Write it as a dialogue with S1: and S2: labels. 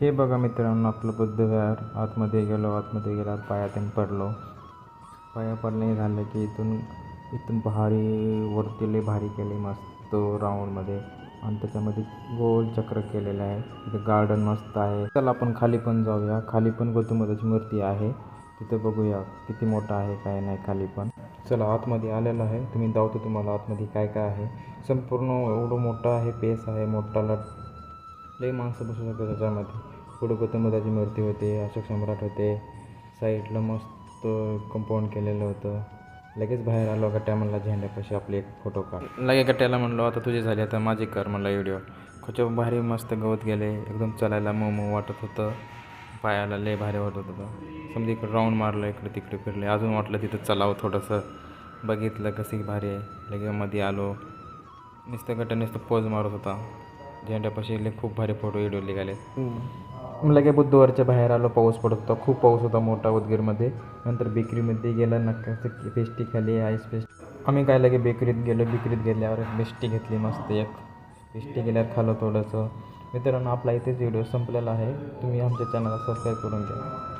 S1: हे बघा मित्रांनो आपलं बुद्धविहार आतमध्ये गेलो आतमध्ये गेल्यावर पायातून पडलो. पाया पडणे झालं की इथून इथून भारी वरती लय भारी केले मस्त राऊंडमध्ये आणि त्याच्यामध्ये गोल चक्र केलेलं आहे. तिथे गार्डन मस्त आहे. चला आपण खाली पण जाऊया. खाली पण गौतमबुद्धाची मूर्ती आहे. तिथे बघूया किती मोठं आहे काय नाही खाली पण. चला आतमध्ये आलेलं आहे. तुम्ही दावतो तुम्हाला आतमध्ये काय काय आहे. संपूर्ण एवढं मोठं आहे पेस आहे मोठाला लई माणसं बसू शकतात त्याच्यामध्ये. पुढे गौतमबुद्धाची मूर्ती होते अशोक सम्राट होते. साईडला मस्त कंपाऊंड केलेलं होतं. लगेच बाहेर आलो गट्ट्या झेंड्यापाशी आपले एक फोटो काढ. लगे गट्ट्याला म्हणलो आता तुझे झाले आता माझी कर म्हणला व्हिडिओ खूप भारी मस्त गवत गेले एकदम चालायला मऊ मऊ वाटत होतं. पायाला लय भारी वाटत होतं. समजा इकडे राऊंड मारलं इकडे तिकडे फिरले. अजून वाटलं तिथं चलावं थोडंसं. बघितलं कशी भारी आहे. लगे मध्ये आलो. नुसतं गट्ट्या नुसतं पोज मारत होता. झेंड्यापाशी लय खूप भारी फोटो व्हिडिओ निघाले. लगे बुधवारच्या बाहेर आलो पाऊस पडत होता. खूप पाऊस होता मोठा उदगीरमध्ये. नंतर बेकरीमध्ये गेला नक्काचं पेस्टी खाली आईस पेस्ट आम्ही काय लगे बेकरीत गेलो बेकरीत गेल्यावर पेस्टी घेतली मस्त एक. पेस्टी गेल्यावर खालो थोडंसं. मित्रांनो आपला इथेच व्हिडिओ संपलेला आहे. तुम्ही आमच्या चॅनलला सबस्क्राईब करून घ्या.